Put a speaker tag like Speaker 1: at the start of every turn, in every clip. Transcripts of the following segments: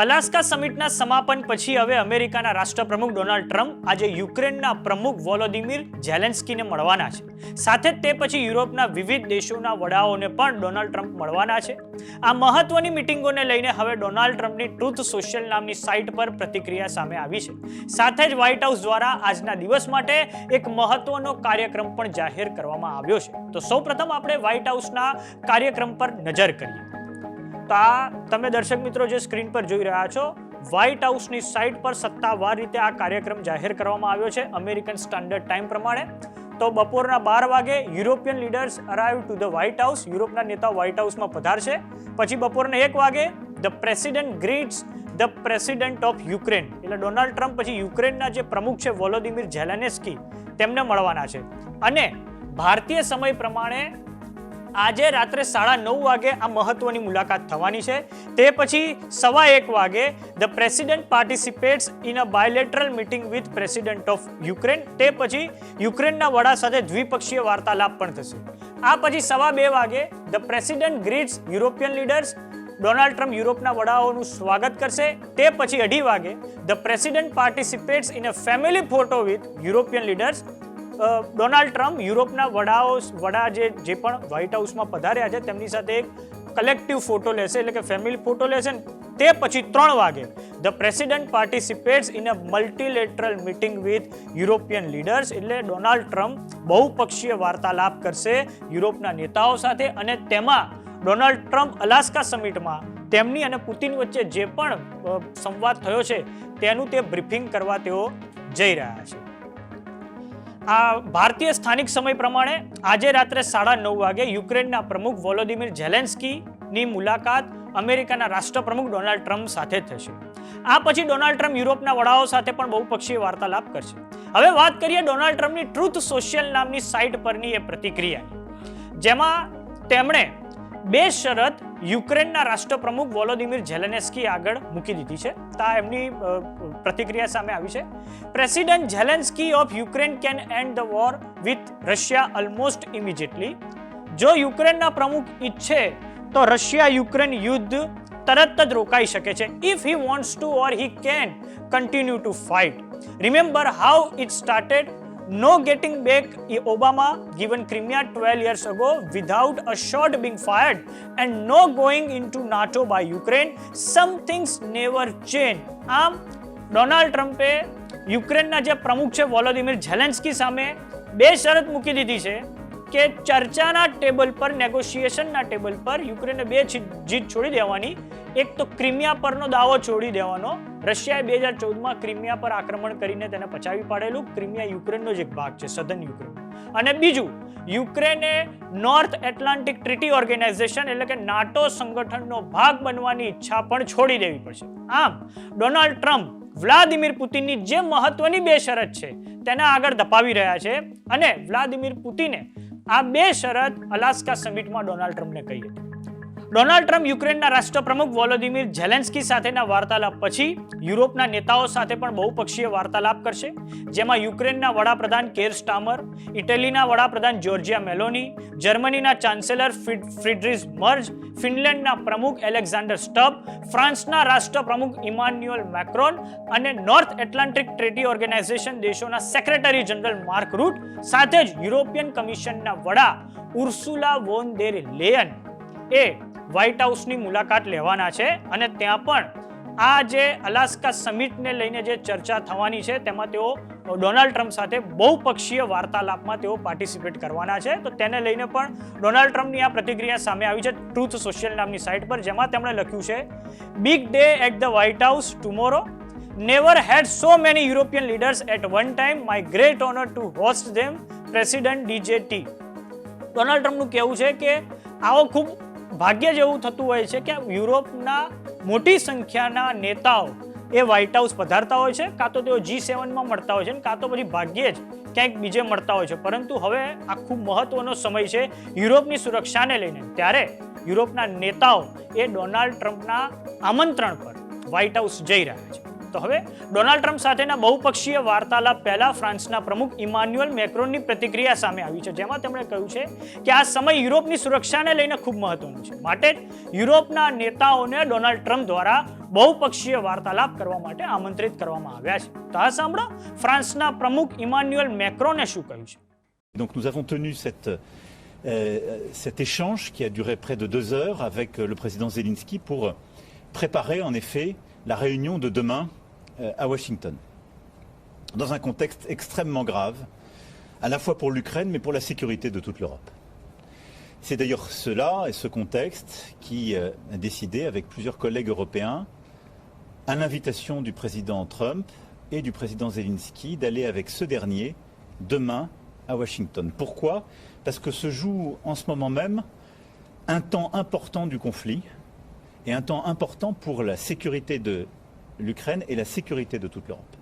Speaker 1: Alaska સમિટના સમાપન પછી હવે અમેરિકાના રાષ્ટ્રપ્રમુખ ડોનાલ્ડ ટ્રમ્પ આજે યુક્રેનના પ્રમુખ વોલોદિમીર ઝેલેન્સ્કીને મળવાના છે. સાથે જ તે પછી યુરોપના વિવિધ દેશોના વડાઓને પણ ડોનાલ્ડ ટ્રમ્પ મળવાના છે. આ મહત્વની મિટિંગોને લઈને હવે ડોનાલ્ડ ટ્રમ્પની ટ્રુથ સોશિયલ નામની સાઇટ પર પ્રતિક્રિયા સામે આવી છે. સાથે જ વ્હાઇટ હાઉસ દ્વારા આજના દિવસ માટે એક મહત્વનો કાર્યક્રમ પણ જાહેર કરવામાં આવ્યો છે. તો સૌપ્રથમ આપણે વ્હાઇટ હાઉસના કાર્યક્રમ પર નજર કરીએ. તો આ તમે દર્શક મિત્રો જે સ્ક્રીન પર જોઈ રહ્યા છો વ્હાઇટ હાઉસની સાઇટ પર સત્તાવાર રીતે આ કાર્યક્રમ જાહેર કરવામાં આવ્યો છે અમેરિકન સ્ટાન્ડર્ડ ટાઈમ પ્રમાણે. તો બપોરના બાર વાગે European leaders arrive to the White House યુરોપના નેતા વ્હાઇટ હાઉસમાં પધારશે. પછી બપોરના એક વાગે the president greets the president of Ukraine એટલે ડોનાલ્ડ ટ્રમ્પ પછી યુક્રેનના જે પ્રમુખ છે વોલોદિમીર ઝેલેનેસ્કી તેમને મળવાના છે. અને ભારતીય સમય પ્રમાણે આજે રાત્રે સાડા નવ વાગે આ મહત્વની મુલાકાત થવાની છે. તે પછી સવા એક વાગે the president participates in a bilateral meeting with president of Ukraine. તે પછી યુક્રેનના વડા સાથે દ્વિપક્ષીય વાર્તાલાપ પણ થશે. આ પછી સવા બે વાગે the president greets European leaders Donald Trump યુરોપના વડાઓનું સ્વાગત કરશે. તે પછી અઢી વાગે the president participates in a family photo with European leaders Donald Trump યુરોપના વડાઓ વડા જે જે પણ વ્હાઇટ હાઉસમાં પધાર્યા છે, તેમની સાથે એક કલેક્ટિવ ફોટો લેશે, એટલે કે ફેમિલી ફોટો લેશે તે પછી ત્રણ વાગે the president participates in a multilateral meeting with European leaders એટલે ડોનાલ્ડ ટ્રમ્પ બહુપક્ષીય વાર્તાલાપ કરશે યુરોપના નેતાઓ સાથે અને તેમાં ડોનાલ્ડ ટ્રમ્પ અલાસ્કા સમિટમાં તેમની અને પુતિન વચ્ચે જે પણ સંવાદ થયો છે, તેનું તે બ્રીફિંગ કરવા તેઓ જઈ રહ્યા છે. આ ભારતીય સ્થાનિક સમય પ્રમાણે આજે રાત્રે સાડા નવ વાગે યુક્રેનના પ્રમુખ વોલોદિમીર ઝેલેન્સ્કીની મુલાકાત અમેરિકાના રાષ્ટ્રપ્રમુખ ડોનાલ્ડ ટ્રમ્પ સાથે થશે. આ પછી ડોનાલ્ડ ટ્રમ્પ યુરોપના વડાઓ સાથે પણ બહુપક્ષીય વાર્તાલાપ કરશે. હવે વાત કરીએ ડોનાલ્ડ ટ્રમ્પની ટ્રુથ સોશિયલ નામની સાઇટ પરની એ પ્રતિક્રિયાની. જેમાં તેમણે બે શરત યુક્રેનના રાષ્ટ્રપ્રમુખ વોલોદિમીર ઝેલેનેસ્કી આગળ મૂકી દીધી છે. તા એમની પ્રતિક્રિયા સામે આવી છે. President Zelensky of Ukraine can end the war with Russia almost immediately જો યુક્રેનના પ્રમુખ ઈચ્છે તો રશિયા યુક્રેન યુદ્ધ તરત જ રોકાઈ શકે છે. If he wants to or he can continue to fight remember how it started no getting back Obama given Crimea 12 years ago without a shot being fired and no going into NATO by Ukraine. Some things never change. આમ Donald ટ્રમ્પે યુક્રેનના જે પ્રમુખ છે વોલોદિમીર Zelensky સામે બે શરત મૂકી દીધી છે કે ચર્ચાના ટેબલ પર નેગોશિએશનના ટેબલ પર યુક્રેને બે જીત છોડી દેવાની એક તો ક્રિમિયા પરનો દાવો છોડી દેવાનો રશિયાએ બે હજાર ચૌદમાં ક્રિમિયા પર આક્રમણ કરીને તેને પચાવી પાડેલું. ક્રિમિયા યુક્રેનનો જ એક ભાગ છે, સધન યુક્રેન. અને બીજું, યુક્રેને નોર્થ એટલાન્ટિક ટ્રીટી ઓર્ગેનાઇઝેશન એટલે કે નાટો સંગઠનનો ભાગ બનવાની ઈચ્છા પણ છોડી દેવી પડશે. આમ, ડોનાલ્ડ ટ્રમ્પ વ્લાદિમીર પુતિનની જે મહત્વની બે શરત છે, તેના આગળ દપાવી રહ્યા છે અને વ્લાદિમીર પુતિને આ બે શરત અલાસ્કા સમિટમાં ડોનાલ્ડ ટ્રમ્પને કહી હતી. ડોનાલ્ડ ટ્રમ્પ યુક્રેનના રાષ્ટ્રપ્રમુખ વોલોદિમીર ઝેલેન્સ્કી સાથેના વાર્તાલાપ પછી યુરોપના નેતાઓ સાથે પણ બહુપક્ષીય વાર્તાલાપ કરશે, જેમાં યુક્રેનના વડાપ્રધાન કેર સ્ટામર, ઇટલીના વડાપ્રધાન જોર્જિયા મેલોની, જર્મનીના ચાન્સેલર ફ્રિડ- ફ્રિડરિસ મર્જ, ફિનલેન્ડના પ્રમુખ એલેક્ઝાન્ડર સ્ટબ, ફ્રાન્સના રાષ્ટ્રપ્રમુખ ઇમાન્યુઅલ મેક્રોન અને નોર્થ એટલાન્ટિક ટ્રેટી ઓર્ગેનાઇઝેશન દેશોના સેક્રેટરી જનરલ માર્ક રૂટ, સાથે જ યુરોપિયન કમિશનના વડા ઉર્સુલા વોન દેર લેયન એ વ્હાઇટ હાઉસની મુલાકાત લેવાના છે અને ત્યાં પણ આ જે અલાસ્કા સમિટને લઈને જે ચર્ચા થવાની છે, તેમાં તેઓ ડોનાલ્ડ ટ્રમ્પ સાથે બહુપક્ષીય વાર્તાલાપમાં તેઓ પાર્ટિસિપેટ કરવાના છે. તો તેને લઈને પણ ડોનાલ્ડ ટ્રમ્પની આ પ્રતિક્રિયા સામે આવી છે ટ્રુથ સોશિયલ નામની સાઇટ પર, જેમાં તેમણે લખ્યું છે big day at the White House tomorrow never had so many European leaders at one time my great honour to host them president DJT Donald ટ્રમ્પનું કહેવું છે કે, આવો ખૂબ ભાગ્ય એવું થતું હોય છે કે યુરોપના મોટી સંખ્યાના નેતાઓ એ વ્હાઇટ હાઉસ પધારતા હોય છે, કાં તો તેઓ જી સેવનમાં મળતા હોય છે કાં તો પછી ભાગ્યે જ ક્યાંક બીજે મળતા હોય છે. પરંતુ હવે આ ખૂબ મહત્વનો સમય છે યુરોપની સુરક્ષાને લઈને. ત્યારે યુરોપના નેતાઓ એ ડોનાલ્ડ ટ્રમ્પના આમંત્રણ પર વ્હાઇટ હાઉસ જઈ રહ્યા છે. તો હવે ડોનાલ્ડ ટ્રમ્પ સાથેના બહુપક્ષીય વાર્તાલાપ પહેલા ફ્રાન્સના પ્રમુખ ઇમાન્યુઅલ મેક્રોનની પ્રતિક્રિયા સામે આવી છે જેમાં તેમણે કહ્યું છે કે આ સમય યુરોપની સુરક્ષાને લઈને ખૂબ મહત્વનો છે. માટે જ યુરોપના નેતાઓને ડોનાલ્ડ ટ્રમ્પ દ્વારા બહુપક્ષીય વાર્તાલાપ કરવા માટે આમંત્રિત કરવામાં આવ્યા છે. તો આ સાંભળો ફ્રાન્સના પ્રમુખ ઇમાન્યુઅલ મેક્રોને શું કહ્યું છે.
Speaker 2: Donc nous avons tenu cette, euh, cet échange qui a duré près de deux heures avec euh, le président Zelensky pour préparer en effet la réunion de demain euh, à Washington. Dans un contexte extrêmement grave, à la fois pour l'Ukraine mais pour la sécurité de toute l'Europe. C'est d'ailleurs cela et ce contexte qui euh, a décidé avec plusieurs collègues européens, à l'invitation du président Trump et du président Zelensky, d'aller avec ce dernier demain à Washington. Pourquoi? Parce que se joue en ce moment même un temps important du conflit et un temps important pour la sécurité de l'Ukraine et la sécurité de toute l'Europe.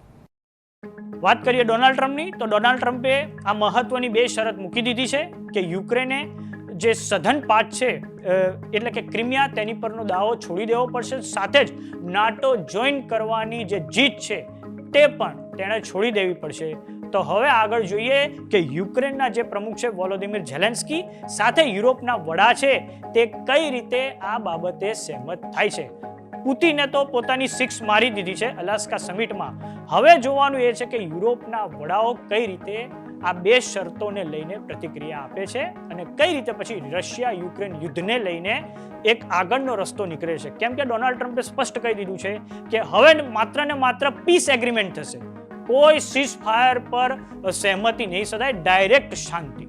Speaker 1: વાત કરીએ Donald ટ્રમ્પની તો Donald ટ્રમ્પે આ મહત્વની બે શરત મૂકી દીધી છે કે યુક્રેને જે સઘન પાઠ છે એટલે કે ક્રિમિયા તેની પરનો દાવો છોડી દેવો પડશે. સાથે જ નાટો જોઈન કરવાની જે જીત છે તે પણ તેણે છોડી દેવી પડશે. તો હવે આગળ જોઈએ કે યુક્રેનના જે પ્રમુખ છે વોલોદિમીર ઝેલેન્સ્કી, સાથે યુરોપના વડા છે, તે કઈ રીતે આ બાબતે સહેમત થાય છે? પુતિને તો પોતાની સિક્સ મારી દીધી છે અલાસ્કા સમિટમાં. હવે જોવાનું એ છે કે યુરોપના વડાઓ કઈ રીતે આ બે શરતોને લઈને પ્રતિક્રિયા આપે છે અને કઈ રીતે પછી રશિયા યુક્રેન યુદ્ધને લઈને એક આગળનો રસ્તો નીકળે છે. કેમ કે ડોનાલ્ડ ટ્રમ્પે સ્પષ્ટ કહી દીધું છે કે હવે માત્ર ને માત્ર પીસ એગ્રીમેન્ટ થશે. કોઈ સીઝ ફાયર પર સહેમતિ નહીં સદાય ડાયરેક્ટ શાંતિ.